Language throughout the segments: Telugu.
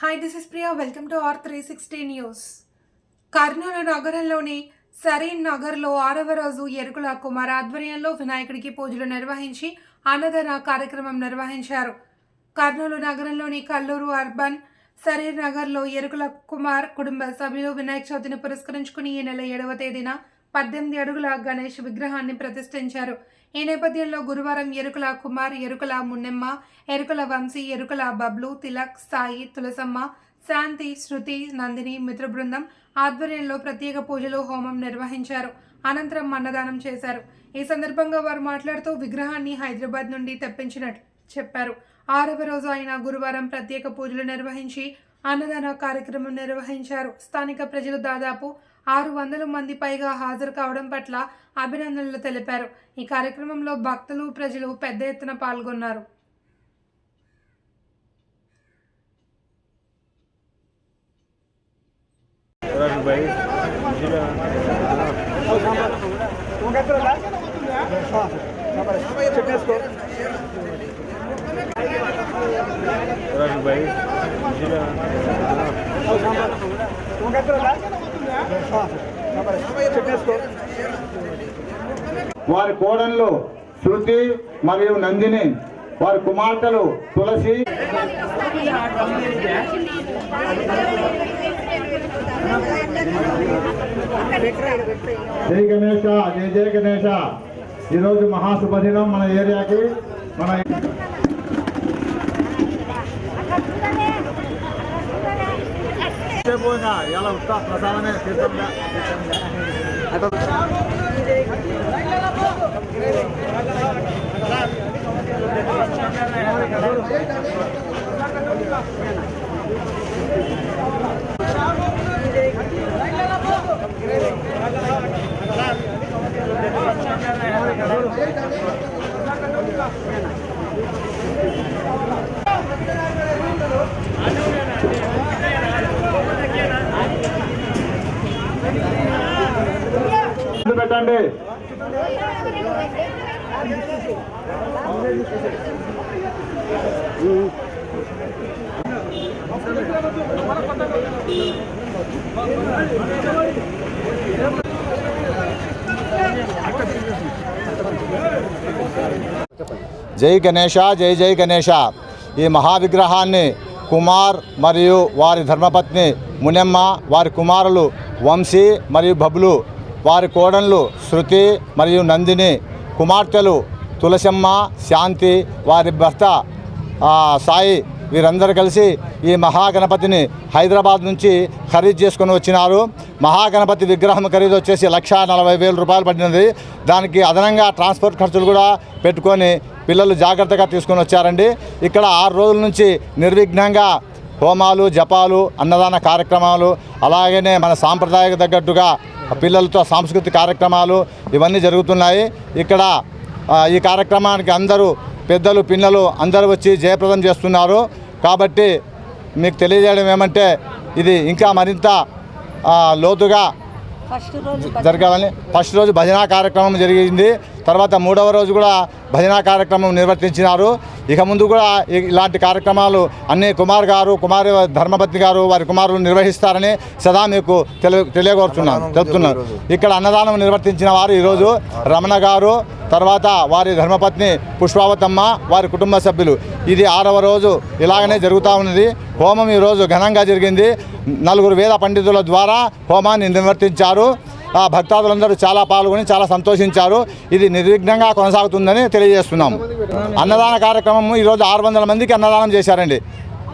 Hi this is Priya welcome to R three sixty news Kurnool నగరంలోని సరీన్ నగర్లో ఆరవ రోజు ఎరుకుల కుమార్ ఆధ్వర్యంలో వినాయకుడికి పూజలు నిర్వహించి అన్నదాన కార్యక్రమం నిర్వహించారు. కర్నూలు నగరంలోని కల్లూరు అర్బన్ సరీర్ నగర్లో ఎరుకుల కుమార్ కుటుంబ సభ్యులు వినాయక చవితిని పురస్కరించుకుని ఈ నెల ఏడవ తేదీన పద్దెనిమిది అడుగుల గణేష్ విగ్రహాన్ని ప్రతిష్ఠించారు. ఈ నేపథ్యంలో గురువారం ఎరుకుల కుమార్ ఎరుకుల మున్నెమ్మ ఎరుకుల వంశీ ఎరుకుల బబ్లు తిలక్ సాయి తులసమ్మ శాంతి శృతి నందిని మిత్ర బృందం ఆధ్వర్యంలో ప్రత్యేక పూజలు హోమం నిర్వహించారు. అనంతరం అన్నదానం చేశారు. ఈ సందర్భంగా వారు మాట్లాడుతూ విగ్రహాన్ని హైదరాబాద్ నుండి తెప్పించినట్టు చెప్పారు. ఆరవ రోజు అయిన గురువారం ప్రత్యేక పూజలు నిర్వహించి అన్నదాన కార్యక్రమం నిర్వహించారు. స్థానిక ప్రజలు దాదాపు ఆరు వందల మంది పైగా హాజరు కావడం పట్ల అభినందనలు తెలిపారు. ఈ కార్యక్రమంలో భక్తులు ప్రజలు పెద్ద ఎత్తున పాల్గొన్నారు. వారి కోడన్లు శృతి మరియు నందిని వారి కుమార్తెలు తులసి. జై గణేష జై జయ గణేష ఈరోజు మహాశుభదినం మన ఏరియాకి మన వచ్చేపోయినా ఇలా ఉంటా ప్రసాదమే తీర్థంగా చేతులు పెట్టండి. జై గణేష జై జై గణేష. ఈ మహావిగ్రహాన్ని కుమార్ మరియు వారి ధర్మపత్ని మునెమ్మ వారి కుమారులు వంశీ మరియు బబ్లు వారి కోడళ్ళు శృతి మరియు నందిని కుమార్తెలు తులసమ్మ శాంతి వారి భర్త సాయి వీరందరూ కలిసి ఈ మహాగణపతిని హైదరాబాద్ నుంచి ఖరీదు చేసుకొని వచ్చినారు. మహాగణపతి విగ్రహం ఖరీదు వచ్చేసి లక్ష నలభై వేల రూపాయలు పడినది. దానికి అదనంగా ట్రాన్స్పోర్ట్ ఖర్చులు కూడా పెట్టుకొని పిల్లలు జాగ్రత్తగా తీసుకొని వచ్చారండి. ఇక్కడ ఆరు రోజుల నుంచి నిర్విఘ్నంగా హోమాలు జపాలు అన్నదాన కార్యక్రమాలు అలాగనే మన సాంప్రదాయకు తగ్గట్టుగా పిల్లలతో సాంస్కృతిక కార్యక్రమాలు ఇవన్నీ జరుగుతున్నాయి. ఇక్కడ ఈ కార్యక్రమానికి అందరూ పెద్దలు పిల్లలు అందరూ వచ్చి జయప్రదం చేస్తున్నారు. కాబట్టి మీకు తెలియజేయడం ఏమంటే ఇది ఇంకా మరింత లోతుగా జరగాలని ఫస్ట్ రోజు భజనా కార్యక్రమం జరిగింది. తర్వాత మూడవ రోజు కూడా భజనా కార్యక్రమం నిర్వర్తించినారు. ఇక ముందు కూడా ఇలాంటి కార్యక్రమాలు అన్ని కుమార్ గారు కుమారి ధర్మపత్ని గారు వారి కుమారులు నిర్వహిస్తారని సదా మీకు తెలియ తెలియగోరుతున్నాను చెప్తున్నాను. ఇక్కడ అన్నదానం నిర్వర్తించిన వారు ఈరోజు రమణ గారు తర్వాత వారి ధర్మపత్ని పుష్పావతమ్మ వారి కుటుంబ సభ్యులు. ఇది ఆరవ రోజు ఇలాగనే జరుగుతూ ఉన్నది. హోమం ఈరోజు ఘనంగా జరిగింది. నలుగురు వేద పండితుల ద్వారా హోమాన్ని నిర్వర్తించారు. ఆ భక్తాదులందరూ చాలా పాల్గొని చాలా సంతోషించారు. ఇది నిర్విఘ్నంగా కొనసాగుతుందని తెలియజేస్తున్నాము. అన్నదాన కార్యక్రమం ఈరోజు ఆరు వందల మందికి అన్నదానం చేశారండి.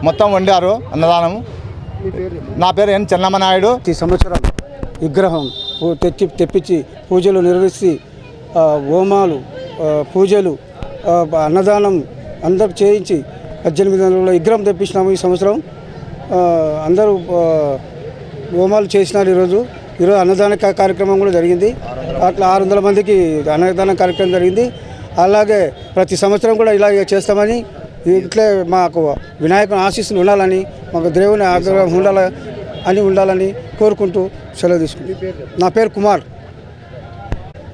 మొత్తం వండారు అన్నదానం నా పేరు ఎన్ చెన్నమ్మనాయుడు. ఈ సంవత్సరం విగ్రహం తెచ్చి తెప్పించి పూజలు నిర్వహించి హోమాలు పూజలు అన్నదానం అందరికి చేయించి పద్దెనిమిది వందల విగ్రహం తెప్పించినాము ఈ సంవత్సరం. అందరూ హోమాలు చేసినారు ఈరోజు. ఈరోజు అన్నదాన కార్యక్రమం కూడా జరిగింది. అట్లా ఆరు వందల మందికి అన్నదాన కార్యక్రమం జరిగింది. అలాగే ప్రతి సంవత్సరం కూడా ఇలాగే చేస్తామని ఇట్లే మాకు వినాయకుని ఆశీస్సులు ఉండాలని మాకు దేవుని ఆగ్రహం ఉండాలి అని ఉండాలని కోరుకుంటూ సెలవు తీసుకుంటాం నా పేరు కుమార్.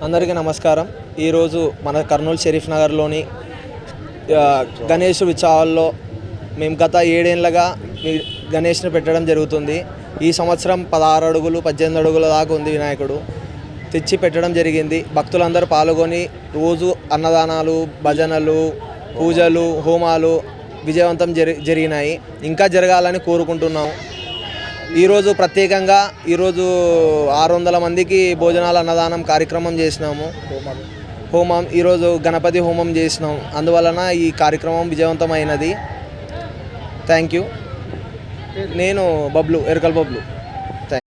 అందరికీ నమస్కారం. ఈరోజు మన కర్నూలు షరీఫ్ నగర్లోని గణేష్ ఉత్సవాల్లో మేము గత ఏడేళ్ళగా గణేష్ని పెట్టడం జరుగుతుంది. ఈ సంవత్సరం పదహారు అడుగులు పద్దెనిమిది అడుగుల దాకా ఉంది వినాయకుడు. తెచ్చి పెట్టడం జరిగింది. భక్తులందరూ పాల్గొని రోజు అన్నదానాలు భజనలు పూజలు హోమాలు విజయవంతం జరి జరిగినాయి. ఇంకా జరగాలని కోరుకుంటున్నాం ఈరోజు ప్రత్యేకంగా ఈరోజు ఆరు వందల మందికి భోజనాలు అన్నదానం కార్యక్రమం చేసినాము. హోమం ఈరోజు గణపతి హోమం చేసినాం. అందువలన ఈ కార్యక్రమం విజయవంతమైనది. Thank you. నేను బబ్లు ఎరకల్ బబ్లు.